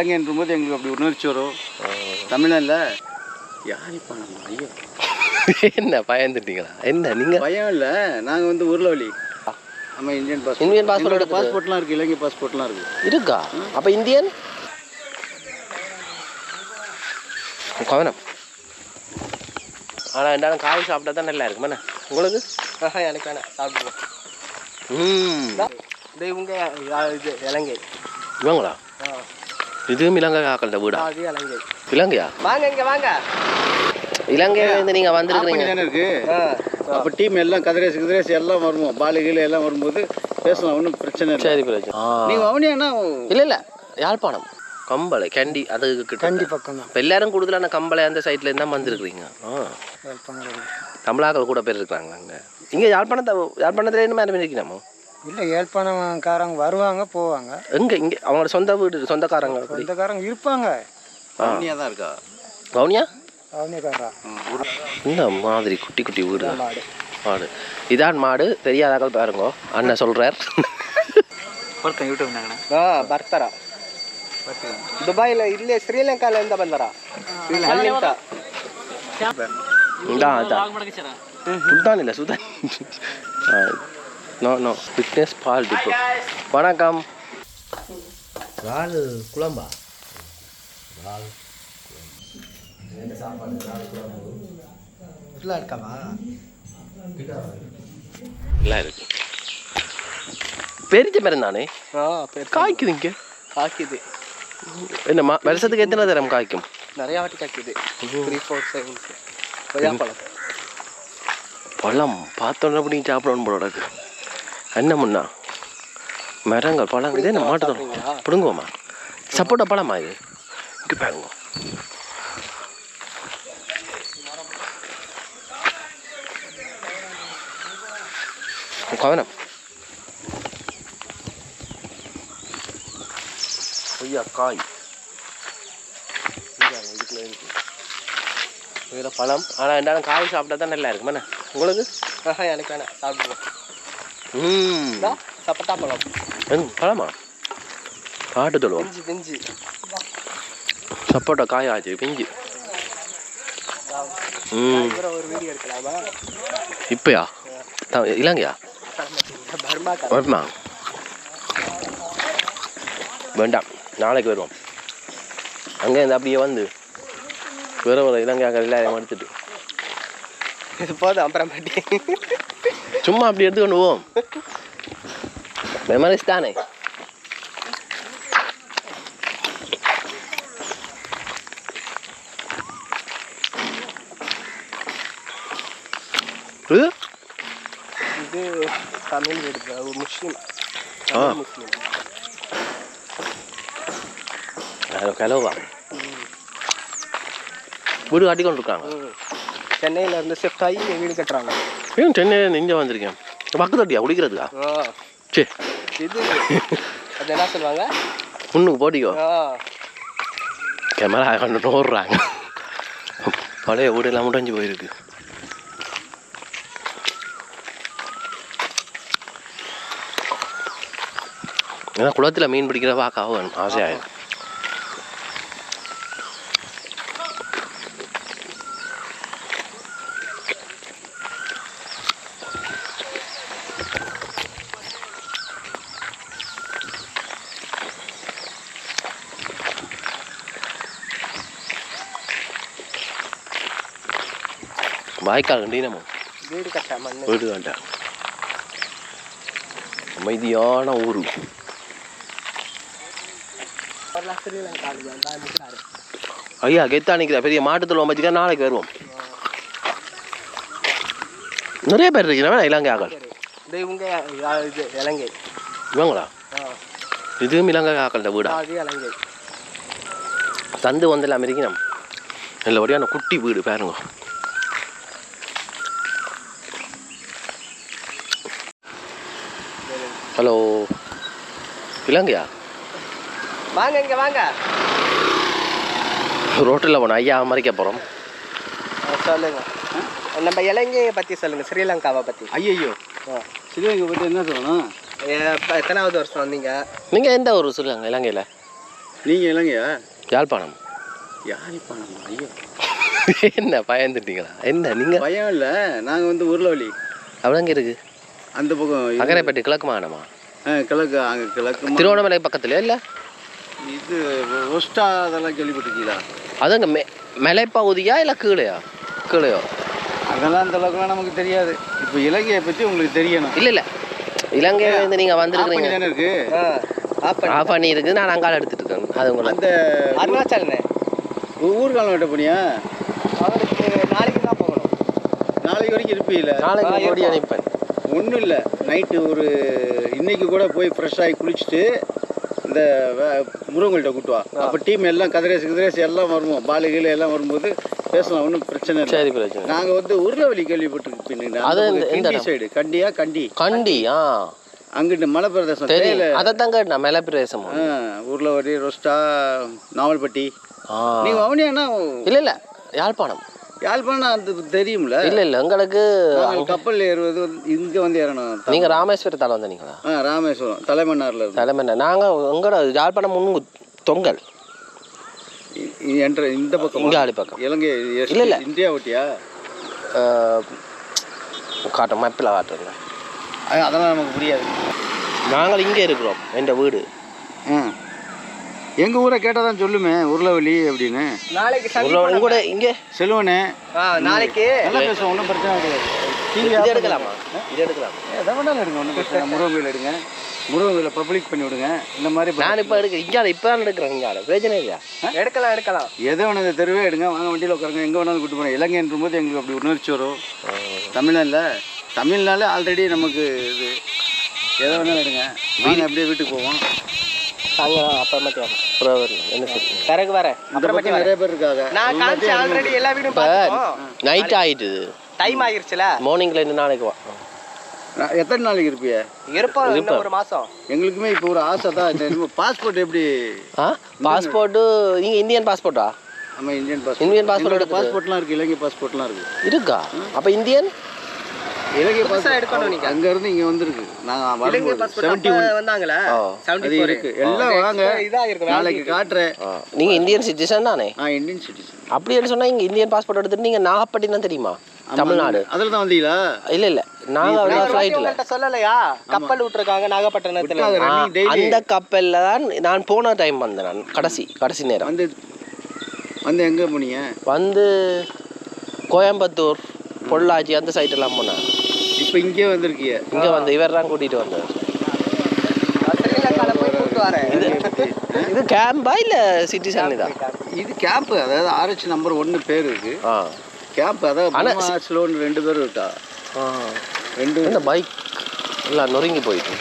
இலங்கைன்ற போது எங்களுக்கு அப்படி உணர்ச்சி வரும். தமிழ்நாட்டில் யாழிப்பாணம் ஐயோ? என்ன பயந்துட்டீங்களா? என்ன நீங்க? பயம் இல்லை. நாங்கள் வந்து உருளவழி நம்ம இந்தியன் பாஸ்போர்ட் இந்தியன் passport எடுக்குது. பாஸ்போர்ட்லாம் இருக்குது இலங்கை பாஸ்போர்ட்லாம் இருக்குது இருக்கா? அப்ப இந்தியன் கவனம். ஆனா ரெண்டாலும் காய் சாப்பிட்டா தான் நல்லா இருக்கும். என்ன? உங்களுக்கு? ஆஹா, எனக்கு வேணாம். சாப்பிடுவோம் ம். இது இவங்க இது இலங்கை. இவங்களா? ஆ. இதுவும் இலங்கை காக்கல்ட வீடா? இலங்கையா? வாங்க இங்க வாங்க. இலங்கையில இருந்து நீங்க வந்திருக்கிறீங்க. தானே இருக்கு? அப்போ டீம் எல்லாம் கதிரேசு கதிரேசு எல்லாம் வருவோம். பாலு கீழே எல்லாம் வரும்போது பேசலாம் ஒன்றும் பிரச்சனை இல்லை. சரி பிரச்சனை. நீங்கள் அவனியானா இல்ல இல்ல. யாழ்ப்பாணம். கம்பளை கேண்டி அது கிட்ட கண்டி பக்கம் தான் இப்போ எல்லாரும் கூடுதலான கம்பளை அந்த சைட்ல இருந்தா வந்திருக்கிறீங்க. தமிழாக்கள் கூட பேர் இருக்கிறாங்க அங்க? இங்க யாழ்ப்பாணத்தை யாழ்ப்பாணத்துல என்ன மாதிரி இருக்கணுமோ இல்லை யாழ்ப்பாணக்காரங்க வருவாங்க போவாங்க. எங்கே இங்கே அவங்களோட சொந்த வீடு சொந்தக்காரங்க சொந்தக்காரங்க இருப்பாங்க. கவுனியா தான் இருக்கா? கவுனியா? கவுனியாக்காரா இந்த மாதிரி குட்டி குட்டி வீடு? மாடு. மாடு. இதான் மாடு தெரியாதாக்கள் பாருங்க. அண்ணன் சொல்கிறார் ஒருத்தன் யூடியூப் ஆ பர்த்தரா. துபாயில் இல்லையே ஸ்ரீலங்காவில் இருந்த பந்தரா அல்லிங்கா இதான் அதான் சுல்தான் இல்லை Sultan. No no fitness Paal depot வணக்கம். இறால் குழம்பா? இறால் சாப்பாடு இருக்காமா? எல்லாம் இருக்கு? பெரிய மரம் தானே? காய்க்குது இங்கே? காய்க்குது. என்னம்மா வருஷத்துக்கு எத்தனை தரம் காய்க்கும்? நிறையா வாட்டி காய்க்குது. த்ரீ ஃபோர் செவன் கொய்யாப்பழம். பழம் பார்த்தோன்னே அப்படி சாப்பிடணும் போல என்ன முன்னா? மரங்கள் பழம் இதே என்ன மாட்டுதோம் பிடுங்குவோமா? சப்போட்டா பழமா இது? இங்கே பாருங்க. கவனம். ஐயா காய். இதுக்குள்ள இருக்கு. இதில் பழம். ஆனால் ரெண்டாலும் காய் சாப்பிட்டா தான் நல்லா இருக்கும். என்ன? உங்களுக்கு? ஆஹா எனக்கு வேணாம். சாப்பிடுவோம். சப்போட்டா பழம் எங்க பழமா காட்டு தொழுவோம் பிஞ்சு சப்போட்டா காய் ஆச்சு பிஞ்சு இப்பயா இலங்கையா வருமா வேண்டாம் நாளைக்கு வருவோம் அங்கே இருந்து அப்படியே வந்து வேற ஒரு இலங்கையாக எல்லாரையும் எடுத்துட்டு இது போதும் அப்புறம் பாட்டி சும்மா அப்படி எடுத்துக்கொண்டு போவோம் மெமரிஸ் தானே? இது? இது தமிழ் வீடு ஒரு முஸ்லீம். முஸ்லீம். அது கிளவா வீடு கட்டி கொண்டு இருக்காங்க. சென்னையில இருந்து ஷிஃப்ட் ஆகி வீடு கட்டுறாங்க. ஏன் சென்னையில் இங்கே வந்திருக்கேன். பக்கத்து வட்டியா குடிக்கிறதுக்கா? ஆ. சே இது அது என்ன சொல்லுவாங்க? முன்னுக்கு போட்டிக்கோ. கேமரா கண்டு ஓடுறாங்க பழைய வீடு எல்லாம் முடிஞ்சு போயிருக்கு. ஏன்னா குளத்தில் மீன் பிடிக்கிற பார்க்க வேணும் ஆசையாக வாய்க்கால் கண்டினமோ வீடு கட்ட வீடு வேண்டாம் அமைதியான ஊர். ஐயா கெத்தா நிற்கிற பெரிய மாட்டுத்தொழுவம் வச்சுக்க நாளைக்கு வருவோம். நிறைய பேர் இருக்கிறவன் இலங்கை ஆக்கள். இவங்க இது இலங்கை. இவங்களா? இதுவும் இலங்கை ஆக்கள்கிட்ட வீடா? அது இலங்கை. தந்து வந்து அமெரிக்கணும் நல்லபடியான குட்டி வீடு பாருங்க. ஹலோ இலங்கையா வாங்க இங்க வாங்க. ரோட்டில் போனோம் ஐயா மறிக்க போகிறோம் ஆ, சொல்லுங்க. நம்ம இலங்கையை பத்தி சொல்லுங்க ஸ்ரீலங்காவை பத்தி. ஐயோ. சிவகங்கை பற்றி என்ன சொல்லணும்? ஏ, இப்ப எத்தனாவது வருஷம் வந்தீங்க? நீங்கள் எந்த ஊர் சொல்லுங்க இலங்கையில்? நீங்கள் இலங்கையா? யாழ்ப்பாணம். யாழ்ப்பாணம்? ஐயோ. என்ன பயந்துட்டீங்களா? என்ன நீங்கள் பயம் இல்லை. நாங்கள் வந்து உருளவழி அவ்வளோங்க இருக்கு. அந்த பக்கம் அக்கரைப்பட்டி கிழக்கு மாகாணமா? ஆ, கிழக்கு அங்கே கிழக்கு திருவண்ணாமலை பக்கத்துல இல்லை? இது ஒஸ்டா அதெல்லாம் கேள்விப்பட்டிருக்கீங்களா? அதுங்க மெ மலைப்பகுதியா இல்லை கீழையா? கீழையோ? அதெல்லாம் அந்த அளவுக்குலாம் நமக்கு தெரியாது. இப்போ இலங்கையை பற்றி உங்களுக்கு தெரியணும். இல்லை இல்லை. இலங்கையிலேருந்து நீங்கள் ஆப்பணி வந்திருக்கிறீங்க. தானே இருக்கு? ஆஃப் பண்ணி. இருக்குது நான் அங்கால எடுத்துட்டு இருக்கேன். அது உங்களை அந்த அருணாச்சலண்ணே. ஊர்காலம் வெட்ட போனியா? அவருக்கு நாளைக்கு தான் போகணும். நாளைக்கு வரைக்கும் இருப்பீல நாளைக்கு ஓடி. அனுப்பேன் ஒன்றும் இல்லை. நைட்டு ஒரு இன்னைக்கு கூட போய் ஃப்ரெஷ் ஆகி குளிச்சுட்டு இந்த முருகங்கள்கிட்ட கூட்டு வா. அப்போ டீம் எல்லாம் கதிரேசு கதிரேசு எல்லாம் வருவோம். பாலு கீழு எல்லாம் வரும்போது பேசலாம் ஒன்றும் பிரச்சனை இல்லை. சரி பிரச்சனை நாங்கள் வந்து அது கிண்டி இடம். சைடு கண்டியா கண்டி? கண்டி ஆ. அங்கிட்டு மலை பிரதேசம் தெரியும். தேயிலை. அதைத்தான் கேட்டேன் மலை பிரதேசம் ஆ, உருளவழி ரொஸ்டா நாவல்பட்டி. நீங்கள் அவனியானா இல்லை இல்லை. யாழ்ப்பாணம். யாழ்ப்பாணம் அது தெரியும்ல? இல்லை இல்லை எங்களுக்கு கப்பல் ஏறுவது இங்கே வந்து ஏறணும். நீங்கள் ராமேஸ்வரத்தால் வந்தீங்களா ஆ ராமேஸ்வரம் தலைமன்னாரில் இருந்து. தலைமை நாங்கள் உங்களோட யாழ்ப்பாணம் முன்னு தொங்கல். என்ற இந்த பக்கம் இங்கே ஆளி பக்கம். இலங்கை இல்ல, இல்ல. இந்தியா ஒட்டியா? காட்டுறோம் மேப்பில் காட்டுறேங்க அ- அதெல்லாம் நமக்கு புரியாது. நாங்கள் இங்கே இருக்கிறோம் என் வீடு. ஆ. எங்கள் ஊரை கேட்டால் தான் சொல்லுமே உருளவழி அப்படின்னு. நாளைக்கு கூட இங்கே? செல்வனே. நாளைக்கு. நல்லா பேசுவோம் ஒன்றும் பிரச்சனை கிடையாது. இது எடுக்கலாமா? இது எடுக்கலாம்? எதை வேணாலும் எடுங்க ஒன்றும் பிரச்சனை இல்லை. முருகன் கோயில் எடுங்க. முருகன் கோயிலை பப்ளிக் பண்ணி விடுங்க. இந்த மாதிரி நான் இப்போ எடுக்க இங்கே இப்போ தான் எடுக்கிறேன் இங்கே பிரச்சனை இல்லையா? எடுக்கலாம் எடுக்கலாம். எதை வேணும் இந்த தெருவே எடுங்க வாங்க வண்டியில் உட்காருங்க எங்கே வேணாலும் கூட்டு போகிறோம் இலங்கைன்ற போது எங்களுக்கு அப்படி உணர்ச்சி வரும். தமிழ்நாட்டில் தமிழ்னாலே ஆல்ரெடி நமக்கு இது எதை வேணாலும் எடுங்க. வாங்க அப்படியே வீட்டுக்கு போவோம். அங்கே அப்புறமேட்டு வரேன். அப்புறம். என்ன சரி? பிறகு வரேன். பக்கம் நிறைய பேர் இருக்காங்க. நான் காமிச்சு ஆல்ரெடி எல்லா வீடும் பார்த்துட்டோம் நைட் ஆகிட்டுது டைம் ஆகிருச்சுல? மார்னிங்கில் இருந்து நாளைக்கு வா. எத்தனை நாளைக்கு இருப்பிய? இருப்போம் இன்னும் ஒரு மாசம். எங்களுக்குமே இப்போ ஒரு ஆசை தான். இந்த பாஸ்போர்ட் எப்படி பாஸ்போர்ட்டு நீங்கள் இந்தியன் பாஸ்போர்ட்டா நம்ம இந்தியன் பாஸ்போர்ட் இந்தியன் பாஸ்போர்ட் பாஸ்போர்ட்லாம் இருக்குது இலங்கை பாஸ்போர்ட்லாம் இருக்குது இருக்கா. அப்போ இந்தியன் இலங்கை பாஸ்போர்ட் எடுக்கணும் நீங்க. அங்கேருந்து இங்கே வந்திருக்கு. நாங்கள் இலங்கை பாஸ்போர்ட் வந்தாங்களே? ஓ. செவன்டி அது இருக்கு. எல்லாம் வாங்க. இதா இருக்கு நாளைக்கு காட்டுறேன். ஆ நீங்கள் இந்தியன் சிட்டிசன் தானே? நான் இந்தியன் சிட்டிசன் அப்படின்னு சொன்னால் இங்கே இந்தியன் பாஸ்போர்ட் எடுத்துட்டு நீங்கள் நாகப்பட்டினம் தெரியுமா? தமிழ்நாடு. அதில் தான் வந்தீங்களா? இல்லை இல்லை. நான் ஃப்ளைட்டில் உங்கள்ட்ட சொல்லலையா? கப்பல் விட்டுருக்காங்க நாகப்பட்டினத்துல. அந்த கப்பலில் தான் நான் போன டைம் வந்தேன் நான். கடைசி கடைசி நேரம். வந்து வந்து எங்கே போனீங்க? வந்து கோயம்புத்தூர். பொள்ளாச்சி அந்த சைட்டெல்லாம் போனேன் இப்போ இங்கே வந்திருக்கீங்க இங்கே வந்து இவர் தான் கூட்டிகிட்டு வந்தார் இது கேம்பா இல்லை சிட்டிசன் இதா? இது கேம்ப் அதாவது ஆர்ஹெச் நம்பர் ஒன்று பேர் இருக்கு. ஆ. கேம்ப் அதாவது ஸ்லோன்னு ரெண்டு பேரும் இருக்கா? ஆ. ரெண்டு இந்த பைக் எல்லாம் நொறுங்கி போயிட்டு?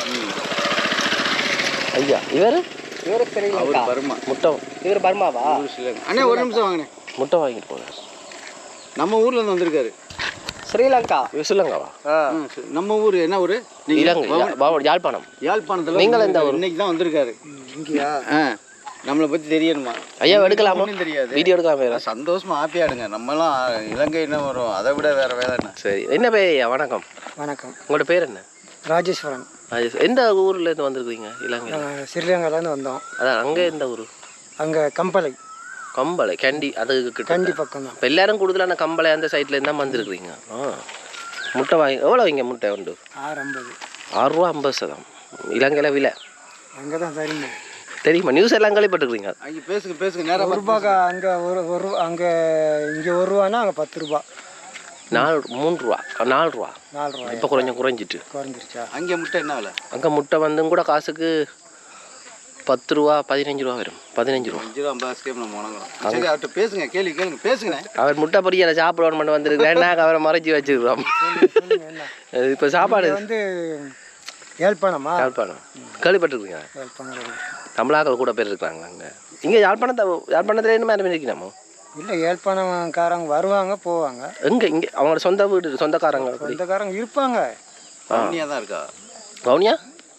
ஐயா இவர்? இவரு அவர் பர்மா. முட்டை. இவர் பர்மாவா? அண்ணே ஒரு நிமிஷம் வாங்கண்ணே. முட்டை வாங்கிட்டு போனார். நம்ம ஊர்ல இருந்து வந்திருக்காரு. ஸ்ரீலங்கா. சரி. நம்ம ஊர் என்ன ஊர்? நீங்க இலங்கை யாழ்ப்பாணம். யாழ்ப்பாணத்தில் நீங்கள் ஊர்? இன்னைக்கு தான் வந்திருக்காரு. நம்மளை பற்றி தெரியணுமா? ஐயா எடுக்கலாமா? தெரியாது. வீடியோ எடுக்கலாமா சந்தோஷமா ஹாப்பியாடுங்க நம்மலாம் இலங்கை என்ன வரும்? அதை விட வேற வேலை என்ன? சரி. என்ன பேர் ஐயா? வணக்கம். வணக்கம். உங்களோட பேர் என்ன? ராஜேஸ்வரன். எந்த ஊர்ல இருந்து வந்திருக்கீங்க? இலங்கை. ஸ்ரீலங்காலேருந்து வந்தோம். அதான் அங்கே எந்த ஊர்? அங்கே கம்பளை. கம்பளை கேண்டி அது கண்டி பக்கம் தான் இப்போ எல்லாரும் கூடுதலான கம்பளை அந்த சைட்ல இருந்தா வந்திருக்கிறீங்க ஆ. முட்டை வாங்கி எவ்வளோ வைங்க முட்டை உண்டு? ஆறு ஐம்பது ஆறுரூவா ஐம்பது சதம். இலங்கையில் விலை. அங்கே தான் சரிங்க தெரியுமா? நியூஸ் எல்லாம் கேள்விப்பட்டிருக்கீங்க அங்கே பேசுங்க பேசுங்க நேரம் ஒரு ரூபாய்க்கு அங்கே ஒரு ஒரு ரூபா அங்கே இங்கே ஒரு ரூபானா அங்கே பத்து ரூபா? நாலு மூணு ரூபா. நாலு ரூபா. நாலு ரூபாய்? இப்போ கொஞ்சம் குறைஞ்சிட்டு. குறைஞ்சிருச்சா? அங்கே முட்டை என்ன விலை? அங்கே முட்டை வந்தும் கூட காசுக்கு பத்து ரூபா பதினஞ்சு ரூபா வரும். பதினஞ்சு ரூபா. அஞ்சு ரூபா சரி அவர்கிட்ட பேசுங்க கேள்வி கேளுங்க பேசுங்கண்ணே அவர் முட்டை பொரியலை சாப்பிடணும் மட்டும் வந்திருக்கிறேன் நாங்கள் அவரை மறைச்சி வச்சிருக்கிறோம். இப்போ சாப்பாடு வந்து யாழ்ப்பாணமா? யாழ்ப்பாணம். கேள்விப்பட்டிருக்கீங்க தமிழாக்கள் கூட பேர் இருக்கிறாங்க அங்கே. இங்கே யாழ்ப்பாணத்தை யாழ்ப்பாணத்தில் என்ன மாதிரி இருக்கணுமோ இல்லை யாழ்ப்பாணம்காரங்க வருவாங்க போவாங்க. எங்கே இங்கே அவங்களோட சொந்த வீடு சொந்தக்காரங்க சொந்தக்காரங்க இருப்பாங்க. கம்மியாக தான் இருக்கா? பவுனியா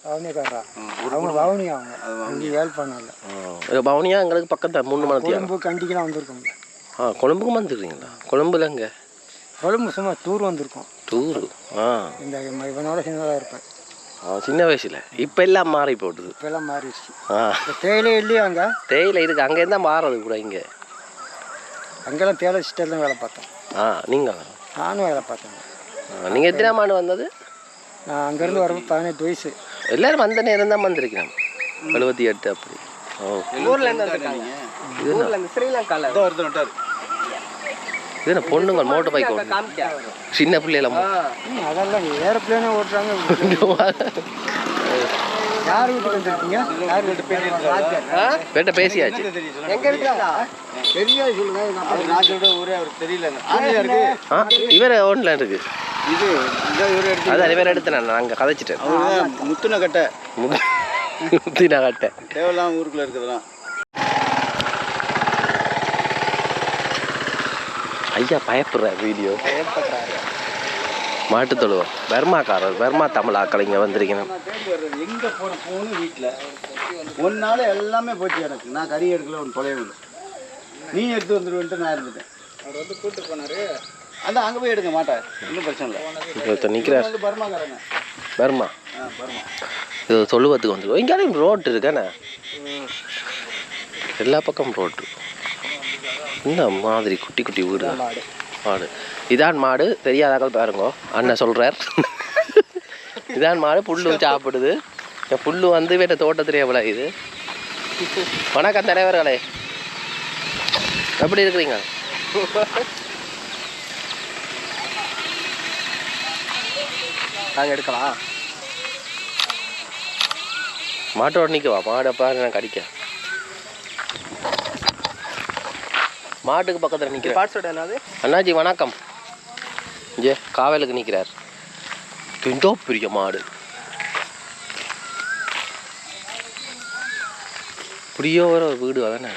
வவுனியக்காரரா அவங்க வவுனியா அவங்க இங்கே பவுனியா எங்களுக்கு பக்கத்தில் மூணு மணி கொழும்பு கண்டிக்கெலாம் வந்திருக்கோங்க ஆ கொழும்புக்கும் வந்துருக்கீங்களா? கொழும்புல எங்கே? கொழும்பு சும்மா டூர் வந்திருக்கோம். டூரு ஆ. இந்த இவனோட சின்னதாக இருப்பேன். ஆ, சின்ன வயசுல. இப்போ எல்லாம் மாறி போட்டுது. இப்போல்லாம் மாறிடுச்சு. ஆ. இப்போ தேயிலை இல்லையா அங்கே? தேயிலை இதுக்கு அங்கேருந்து தான் மாறுறது கூட இங்கே. அங்கெல்லாம் தேயிலை சிஸ்டர் தான் வேலை பார்த்தேன் ஆ நீங்கள் நானும் வேலை பார்த்தேன். நீங்கள் எத்தனை ஆண்டு வந்தது? நான் அங்கேருந்து வரப்போ பதினெட்டு வயசு. எல்லாரும் வந்த நேரம் தான் வந்திருக்கிறோம் எழுபத்தி எட்டு அப்படி. ஓ. ஊர்ல இருந்து இது என்ன பொண்ணுங்க மோட்டர் பைக் ஓட்டு சின்ன பிள்ளையில ம், அதெல்லாம் ஏரோப்ளேனே ஓட்டுறாங்க. யார் வீட்டுக்கு வந்திருக்கீங்க? யார் வீட்டு பேட்ட பேசியாச்சு. எங்க இருக்கா தெரியாது சொல்லுங்க. இவர் ஓன்ல இருக்கு. இது இந்த இவர் எடுத்து அதான் இவர் எடுத்து நான் அங்கே கதைச்சிட்டேன். முத்துன கட்டை. முத்தி நான் கட்டேன் தேவையில்லாம ஊருக்குள்ள இருக்குதுலாம் ஐயா பயப்படுற வீடியோ. மாட்டு தொழுவோம். பர்மாக்காரர் பர்மா தமிழ் ஆக்கள் இங்கே வந்திருக்கணும் எங்க போன போகணும் வீட்டில் ஒரு நாள் எல்லாமே போச்சு எனக்கு. நான் கறி எடுக்கல ஒன்று தொலைவு இல்லை நீ எடுத்து வந்துடுவேன்ட்டு நான் இருந்துட்டேன். அவர் வந்து கூட்டு போனாரு. அந்த அங்கே போய் எடுங்க மாட்டேன் ஒன்றும் பிரச்சனை இல்லை. ஒருத்தர் நிற்கிறார் பர்மாக்காரங்க. பர்மா. இது தொழுவத்துக்கு வந்து இங்கேயும் ரோட்டு இருக்கானே எல்லா பக்கம் ரோட்டு இந்த மாதிரி குட்டி குட்டி வீடு? மாடு இதான் மாடு தெரியாதாக்கள் பாருங்க. அண்ணன் சொல்கிறார் இதான் மாடு புல்லு சாப்பிடுது. இந்த புல்லு வந்து வேற தோட்டத்திலே இது வணக்கம் தலைவர்களே. எப்படி இருக்கிறீங்க? நாங்க எடுக்கலாம் மாட்டோட நிற்கவா மாடை பாரு நான் கடிக்க. மாட்டுக்கு பக்கத்தில் நிற்கிறேன் பாட்ஸோட என்னது? அண்ணாஜி வணக்கம். இங்கே காவலுக்கு நிற்கிறார் திண்டோ பெரிய மாடு. இப்படியோ ஒரு வீடு அதானே?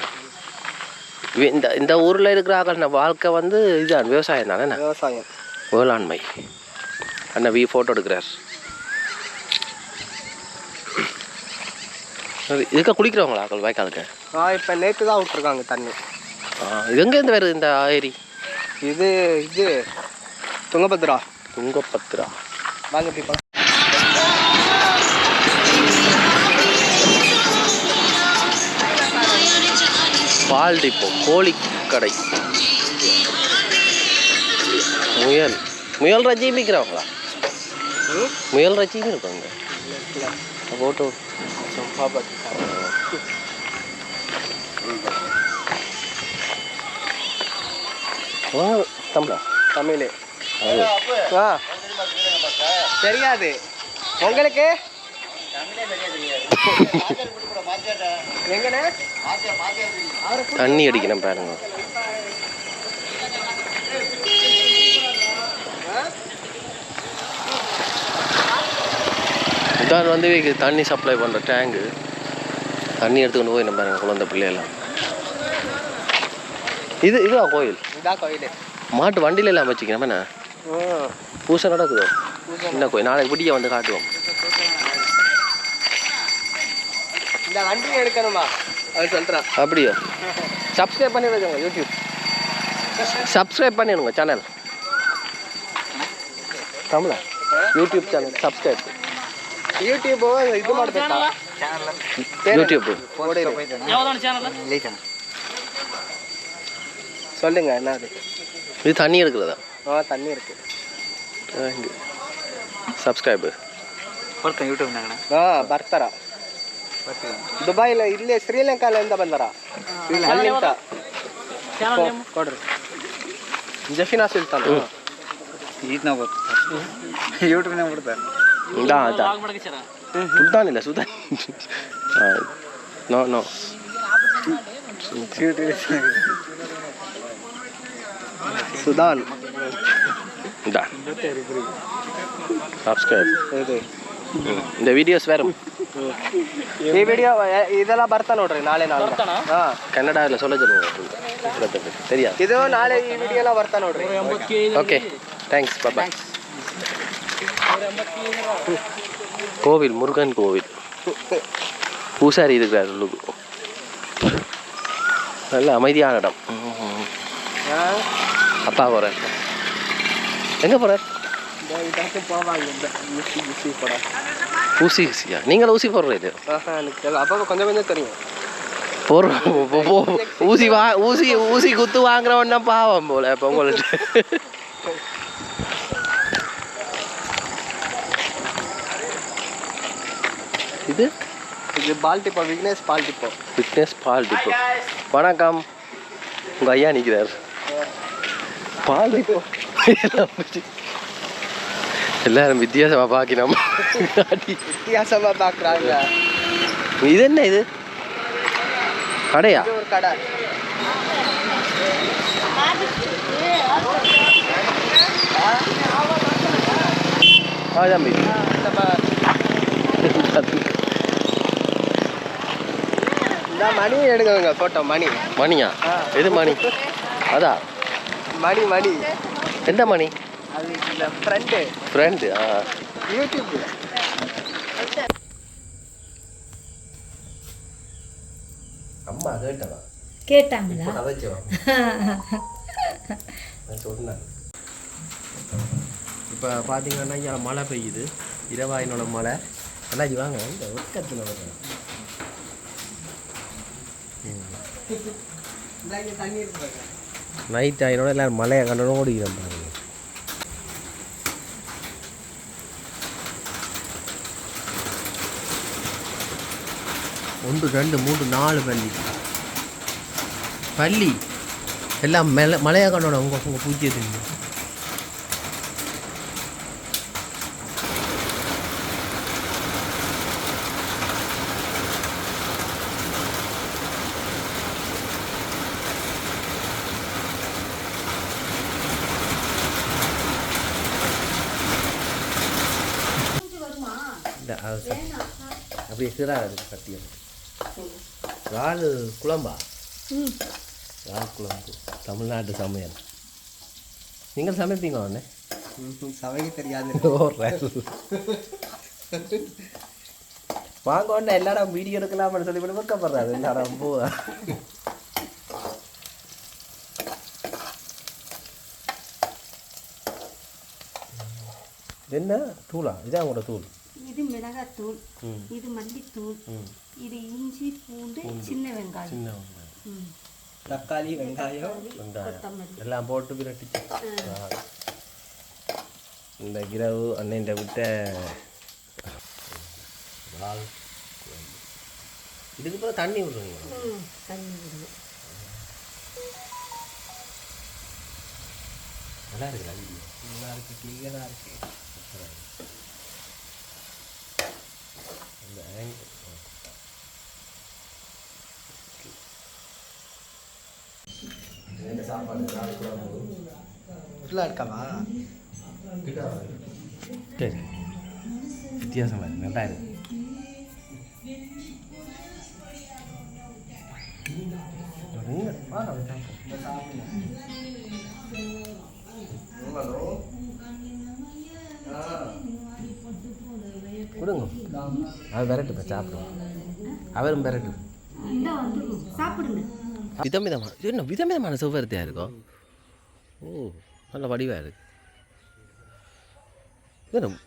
இந்த இந்த ஊரில் இருக்கிற ஆக்கள் வாழ்க்கை வந்து இதுதான் விவசாயம் தானே விவசாயம். வேளாண்மை. அண்ணன் வி ஃபோட்டோ எடுக்கிறார். இதுக்கா குளிக்கிறவங்களா? ஆக்கள் வாய்க்காலுக்கு? ஆ இப்போ நேற்று தான் விட்டுருக்காங்க தண்ணி. ஆ, இது எங்கேருந்து வருது இந்த ஏரி? இது இது துங்கபத்ரா. துங்கபத்ரா. வாங்க இப்படி. பால் டிப்போ கோழி கடை. முயல். முயல் ரஜியும் விற்கிறவங்களா முயல் ரஜியும் இருக்காங்க போட்டோ தமிழா? தமிழ். அது. ஆ தெரியாது. உங்களுக்கு? தண்ணி அடிக்கணும் பாருங்க. இதான் வந்து தண்ணி சப்ளை பண்ணுற டேங்கு தண்ணி எடுத்துக்கொண்டு போய் நம்ம குழந்தை பிள்ளையெல்லாம். இது இதுவா கோயில்? இதான் கோயில். மாட்டு வண்டியில எல்லாம் வச்சுக்கிறோம் என்ன? பூசை நடக்குதோ? என்ன கோயில்? நாளைக்கு விடிய வந்து காட்டுவோம். இந்த வண்டி எடுக்கணுமா? அது சொல்கிறேன் அப்படியோ? சப்ஸ்கிரைப் பண்ணி வச்சுங்க யூடியூப் சப்ஸ்கிரைப் பண்ணிடுங்க சேனல் தமிழா? யூடியூப் சேனல் சப்ஸ்கிரைப் ಯೂಟ್ಯೂಬ್ ಇದು ಮಾಡ್ಬೇಕಾ யூடியூப் சொல்லுங்க என்ன அது இது தண்ணி எடுக்கிறதா ஆ தண்ணி இருக்கு ಸಬ್ಸ್ಕ್ರೈಬ್ ಹಾ ಬರ್ತಾರ ದುಬೈಲ ಇಲ್ಲೇ ಶ್ರೀಲಂಕಾಲಿಂದ ಬಂದಾರ ಅಲ್ಲಿಂದ ಕೊ- ಕೊಡ್ರಿ ಜಫಿನಾ ಸುಲ್ತಾನ್ ಈತನ ಯೂಟ್ಯೂಬ್ನಾಗ ಬಿಡ್ತಾರೆ ಇದಾ ಅದಾ ಸುಲ್ತಾನ್ ಇಲ್ಲ ಸುಲ್ತಾನ್ ನೋ ನೋ ಸುದಾನ್ இதா ಸಬ್ಸ್ಕ್ರೈಬ್ ಇದು இந்த வீடியோஸ் வேறு ಈ ವಿಡಿಯೋ ಇದೆಲ್ಲ ಬರ್ತಾ ನೋಡ್ರಿ ನಾಳೆ ನಾಳೆ ಹಾ கன்னடாவில் சொல்ல சொல்லுங்க தெரியாது ಇದು ನಾಳೆ ಈ ವಿಡಿಯೋ ಎಲ್ಲ ಬರ್ತಾ ನೋಡ್ರಿ ஓகே தேங்க்ஸ் பாபா கோவில் முருகன் கோவில். பூசாரி இருக்கிறார் உள்ளுக்கு. நல்ல அமைதியான இடம். அப்பா போகிறார் எங்கே போகிறார் ஊசி ஊசியா? நீங்களும் ஊசி போடுறீங்க அப்பா கொஞ்சம் கொஞ்சம் தெரியும் ஊசி வா ஊசி ஊசி குத்து வாங்குறவன்னா பாவம் போல இப்போ உங்களுக்கு இது? இது Paal depot Vignesh Paal depot. Fitness Paal depot. வணக்கம். உங்கள் ஐயா நிற்கிறார் பால் டிப்போ. எல்லாரும் வித்தியாசமாக பார்க்கணும் வித்தியாசமாக பார்க்குறாங்க இது என்ன இது? கடையா? ஒரு கடை. ஆ தம்பி நம்ம இந்த மணி எடுங்க ஃபோட்டோ மணி. மணியா? எது மணி? அதா? மணி மணி. எந்த மணி? அது இந்த ஃப்ரெண்டு ஃப்ரெண்டு ஆ. யூடியூப்ல அம்மா கேட்டவா கேட்டாங்களா? சொன்னேன். இப்போ பார்த்தீங்கன்னா இங்கே மழை பெய்யுது. இரவாயினோட மழை. அண்ணாஜி வாங்க இந்த ஒக்கத்தில் தண்ணி இருக்கு நைட் ஆயினோட எல்லாரும் மலையை கண்டனும் ஓடிக்கிறோம் பாருங்க. ஒன்று ரெண்டு மூன்று நாலு பள்ளி. பள்ளி. எல்லாம் மலை மலையாக கண்டோட உங்கள் உங்கள் பூஜ்ஜியத்துக்கு இல்லை அது ச- சீராக இருக்கு சத்தியம். இறால் குழம்பா? இறால் குழம்பு. தமிழ்நாட்டு சமையல். நீங்கள் சமைப்பீங்க உடனே? சமைக்க தெரியாது. வாங்க உடனே எல்லாரும் வீடியோ எடுக்கலாம்னு சொல்லி கூட வைக்கப்படுறாரு. எல்லாரும் போ. என்ன? தூளா? இதான் உங்களோட தூள். இது மிளகாத்தூள் இது மல்லித்தூள் இது இஞ்சி பூண்டு சின்ன வெங்காயம். சின்ன வெங்காயம். தக்காளி வெங்காயம் வெங்காயம். எல்லாம் போட்டு பிரட்டிச்சு. இந்த கிரவு அண்ணன் விட்ட. இதுக்கு அப்புறம் தண்ணி விடுறீங்க ம், தண்ணி விடுங்க நல்லா இருக்குல்ல நல்லா இருக்கு. கிளியராக இருக்கு. குழம்பு ஃபுல்லாக இருக்காவா சரி வித்தியாசமாக இருக்கு நல்லா இருக்கு. கொடுங்க அவர் விரட்டு சாப்பிடுவோம். அவரும் விரட்டு. விதமிதமான இது என்ன விதமிதமான செவ்வரத்தையாக இருக்கும் ஓ நல்ல வடிவாக இருக்கு. இது என்ன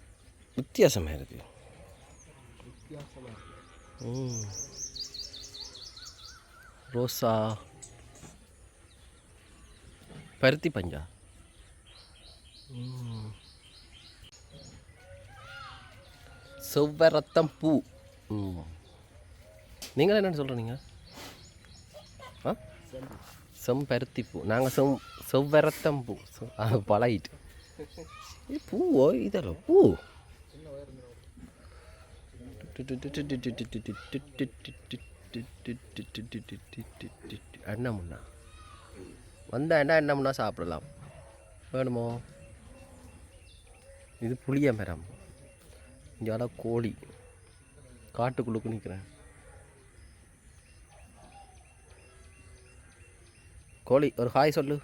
வித்தியாசமாக இருக்கு? ரோசா. பருத்தி பஞ்சா ம். செவ்வரத்தம் பூ. நீங்கள் என்னென்னு சொல்கிறீங்க ஆ? செம்பருத்தி பூ. நாங்கள் செம் செவ்வரத்தம் பூ. பழகிட்டு. இது பூவோ இதெல்லாம் பூ? அண்ணமுண்ணா வந்தாண்டா அண்ணமுண்ணா சாப்பிடலாம். வேணுமோ? இது புளிய மரம் இங்கே கோழி. காட்டுக்குள்ளுக்கு நிற்கிறேன் கோழி ஒரு ஹாய் சொல்லு.